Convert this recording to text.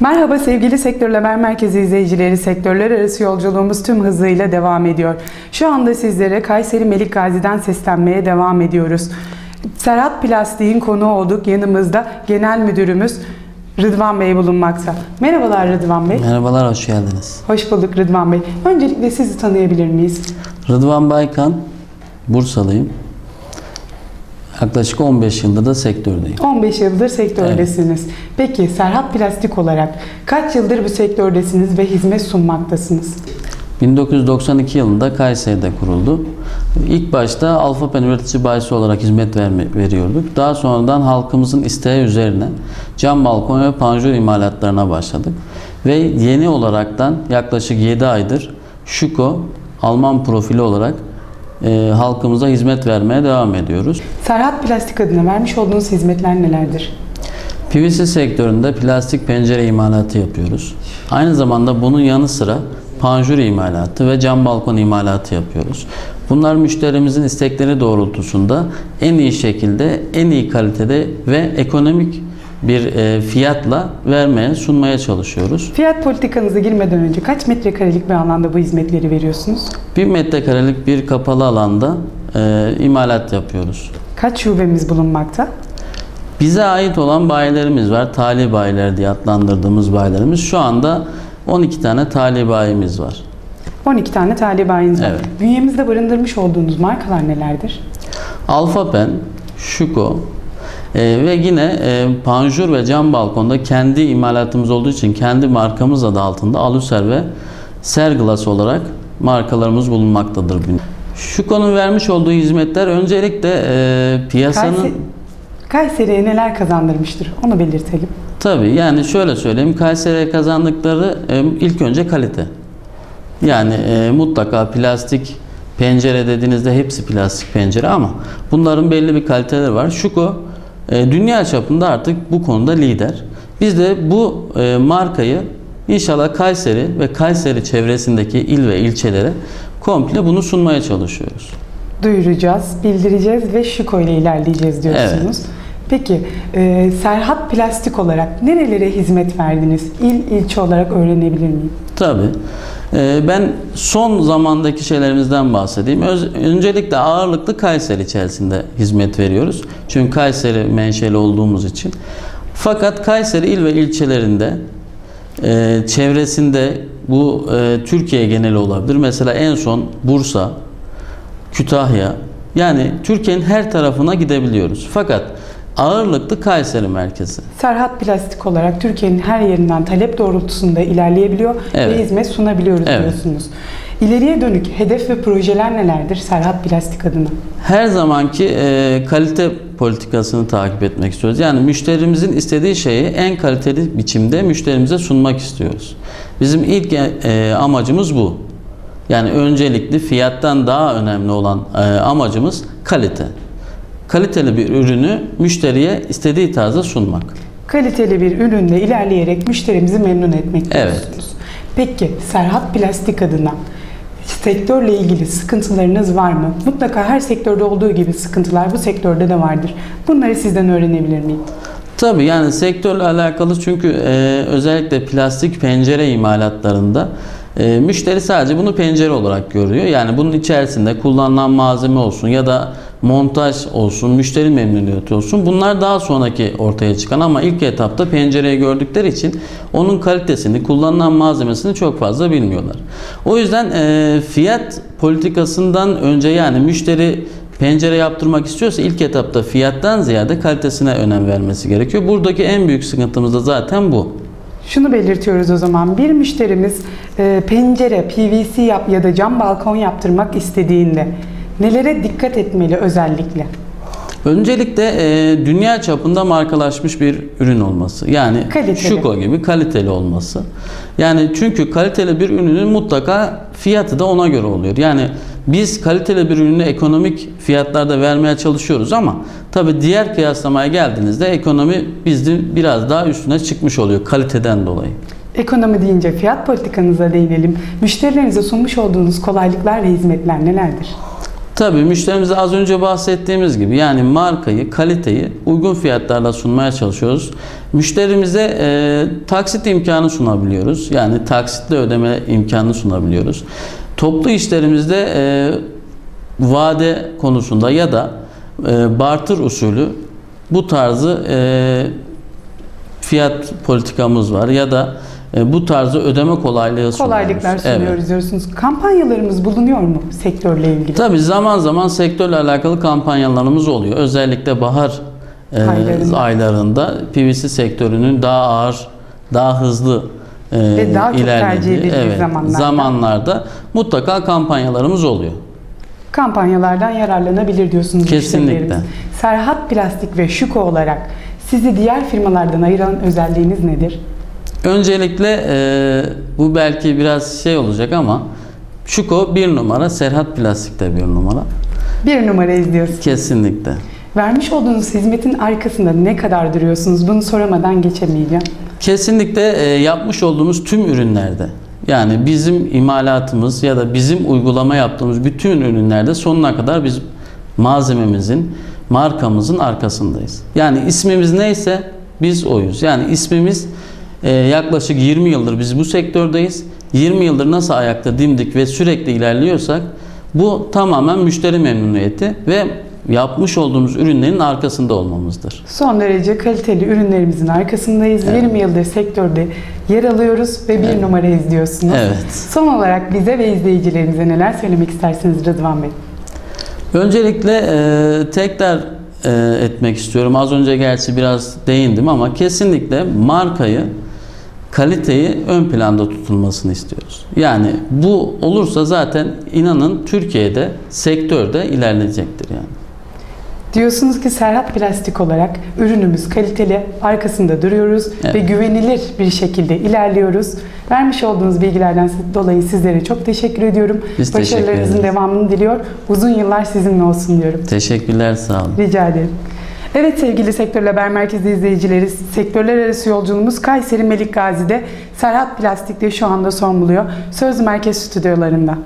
Merhaba sevgili Sektör Haber Merkezi izleyicileri. Sektörler arası yolculuğumuz tüm hızıyla devam ediyor. Şu anda sizlere Kayseri Melik Gazi'den seslenmeye devam ediyoruz. Serhat Plastik'in konu olduk. Yanımızda Genel Müdürümüz Rıdvan Bey bulunmakta. Merhabalar Rıdvan Bey. Merhabalar, hoş geldiniz. Hoş bulduk Rıdvan Bey. Öncelikle sizi tanıyabilir miyiz? Rıdvan Baykan, Bursalıyım. Yaklaşık 15 yıldır da sektördeyim. 15 yıldır sektördesiniz. Peki Serhat Plastik olarak kaç yıldır bu sektördesiniz ve hizmet sunmaktasınız? 1992 yılında Kayseri'de kuruldu. İlk başta Alfa Pen üretici bayisi olarak hizmet verme, veriyorduk. Daha sonradan halkımızın isteği üzerine cam balkon ve panjur imalatlarına başladık. Ve yeni olaraktan yaklaşık 7 aydır Şuko Alman profili olarak e, halkımıza hizmet vermeye devam ediyoruz. Serhat Plastik adına vermiş olduğunuz hizmetler nelerdir? PVC sektöründe plastik pencere imalatı yapıyoruz. Aynı zamanda bunun yanı sıra panjur imalatı ve cam balkon imalatı yapıyoruz. Bunlar müşterimizin istekleri doğrultusunda en iyi şekilde, en iyi kalitede ve ekonomik bir e, fiyatla vermeye, sunmaya çalışıyoruz. Fiyat politikanıza girmeden önce kaç metrekarelik bir alanda bu hizmetleri veriyorsunuz? Bir metrekarelik bir kapalı alanda e, imalat yapıyoruz. Kaç şubemiz bulunmakta? Bize ait olan bayilerimiz var. Tali bayiler diye adlandırdığımız bayilerimiz. Şu anda 12 tane tali bayimiz var. 12 tane talibaniz var. Evet. Bünyemizde barındırmış olduğunuz markalar nelerdir? Alfa Pen, Şuko e, ve yine e, panjur ve cam balkonda kendi imalatımız olduğu için kendi markamız adı altında Aluser ve Serglass olarak markalarımız bulunmaktadır. Şuko'nun vermiş olduğu hizmetler öncelikle e, piyasanın... Kayse- Kayseri'ye neler kazandırmıştır? Onu belirtelim. Tabii yani şöyle söyleyeyim Kayseri'ye kazandıkları e, ilk önce kalite. Yani e, mutlaka plastik pencere dediğinizde hepsi plastik pencere ama bunların belli bir kaliteleri var. Şuko dünya çapında artık bu konuda lider. Biz de bu e, markayı inşallah Kayseri ve Kayseri çevresindeki il ve ilçelere komple bunu sunmaya çalışıyoruz. Duyuracağız, bildireceğiz ve Şuko ile ilerleyeceğiz diyorsunuz. Peki e, Serhat Plastik olarak nerelere hizmet verdiniz? İl ilçe olarak öğrenebilir miyim? Tabii. Ee, Ben son zamandaki şeylerimizden bahsedeyim. Öz- Öncelikle ağırlıklı Kayseri içerisinde hizmet veriyoruz. Çünkü Kayseri menşeli olduğumuz için. Fakat Kayseri il ve ilçelerinde e, çevresinde bu e, Türkiye geneli olabilir. Mesela en son Bursa, Kütahya yani Türkiye'nin her tarafına gidebiliyoruz. Fakat ağırlıklı Kayseri merkezi. Serhat Plastik olarak Türkiye'nin her yerinden talep doğrultusunda ilerleyebiliyor Evet. ve hizmet sunabiliyoruz Evet. diyorsunuz. İleriye dönük hedef ve projeler nelerdir Serhat Plastik adına? her zamanki e, kalite politikasını takip etmek istiyoruz. Yani müşterimizin istediği şeyi en kaliteli biçimde müşterimize sunmak istiyoruz. Bizim ilk e, amacımız bu. Yani öncelikli fiyattan daha önemli olan e, amacımız kalite. Kaliteli bir ürünü müşteriye istediği tarzda sunmak. Kaliteli bir ürünle ilerleyerek müşterimizi memnun etmek Evet. Peki Serhat Plastik adına sektörle ilgili sıkıntılarınız var mı? Mutlaka her sektörde olduğu gibi sıkıntılar bu sektörde de vardır. Bunları sizden öğrenebilir miyim? Tabii yani sektörle alakalı çünkü e, özellikle plastik pencere imalatlarında e, müşteri sadece bunu pencere olarak görüyor. Yani bunun içerisinde kullanılan malzeme olsun ya da montaj olsun, müşteri memnuniyeti olsun. Bunlar daha sonraki ortaya çıkan ama ilk etapta pencereyi gördükleri için onun kalitesini, kullanılan malzemesini çok fazla bilmiyorlar. O yüzden e, fiyat politikasından önce yani müşteri pencere yaptırmak istiyorsa ilk etapta fiyattan ziyade kalitesine önem vermesi gerekiyor. Buradaki en büyük sıkıntımız da zaten bu. Şunu belirtiyoruz o zaman. Bir müşterimiz e, pencere, PVC yap ya da cam balkon yaptırmak istediğinde nelere dikkat etmeli özellikle? Öncelikle e, dünya çapında markalaşmış bir ürün olması. Yani Kaliteli. Şuko gibi kaliteli olması. Yani çünkü kaliteli bir ürünün mutlaka fiyatı da ona göre oluyor. Yani biz kaliteli bir ürünü ekonomik fiyatlarda vermeye çalışıyoruz ama tabi diğer kıyaslamaya geldiğinizde ekonomi bizde biraz daha üstüne çıkmış oluyor kaliteden dolayı. Ekonomi deyince fiyat politikanıza değinelim. Müşterilerinize sunmuş olduğunuz kolaylıklar ve hizmetler nelerdir? Tabii müşterimize az önce bahsettiğimiz gibi yani markayı, kaliteyi uygun fiyatlarla sunmaya çalışıyoruz. Müşterimize e, taksit imkanı sunabiliyoruz. Yani taksitle ödeme imkanı sunabiliyoruz. Toplu işlerimizde e, vade konusunda ya da e, barter usulü bu tarzı e, fiyat politikamız var ya da bu tarzı ödeme kolaylığı sunuyoruz. Kolaylıklar sunuyoruz Evet. diyorsunuz. Kampanyalarımız bulunuyor mu sektörle ilgili? Tabii zaman zaman sektörle alakalı kampanyalarımız oluyor. Özellikle bahar e, Aylarında. aylarında PVC sektörünün daha ağır, daha hızlı e, Ve daha çok ilerlediği, tercih edildiği evet, zamanlarda. zamanlarda mutlaka kampanyalarımız oluyor. Kampanyalardan yararlanabilir diyorsunuz Kesinlikle. Serhat Plastik ve Şuko olarak sizi diğer firmalardan ayıran özelliğiniz nedir? Öncelikle e, bu belki biraz şey olacak ama Şuko bir numara, Serhat Plastik'te bir numara. Bir numara izliyorsunuz. Kesinlikle. Vermiş olduğunuz hizmetin arkasında ne kadar duruyorsunuz? Bunu soramadan geçemeyeceğim. Kesinlikle e, yapmış olduğumuz tüm ürünlerde yani bizim imalatımız ya da bizim uygulama yaptığımız bütün ürünlerde sonuna kadar biz malzememizin, markamızın arkasındayız. Yani ismimiz neyse biz oyuz. Yani ismimiz yaklaşık 20 yıldır biz bu sektördeyiz. 20 yıldır nasıl ayakta dimdik ve sürekli ilerliyorsak bu tamamen müşteri memnuniyeti ve yapmış olduğumuz ürünlerin arkasında olmamızdır. Son derece kaliteli ürünlerimizin arkasındayız. Evet. 20 yıldır sektörde yer alıyoruz ve bir Evet. numara izliyorsunuz. Evet. Son olarak bize ve izleyicilerimize neler söylemek istersiniz Rıdvan Bey? Öncelikle e, tekrar e, etmek istiyorum. Az önce gerçi biraz değindim ama kesinlikle markayı, kaliteyi ön planda tutulmasını istiyoruz. Yani bu olursa zaten inanın Türkiye'de sektörde ilerleyecektir yani. Diyorsunuz ki Serhat Plastik olarak ürünümüz kaliteli, arkasında duruyoruz Evet. ve güvenilir bir şekilde ilerliyoruz. Vermiş olduğunuz bilgilerden dolayı sizlere çok teşekkür ediyorum. Biz teşekkür Başarılarınızın ederiz. devamını diliyor. Uzun yıllar sizinle olsun diyorum. Teşekkürler sağ olun. Rica ederim. Evet sevgili Sektör Haber Merkezi izleyicileri, sektörler arası yolculuğumuz Kayseri Melik Gazi'de Serhat Plastik'te şu anda son buluyor. Söz Merkez Stüdyolarında.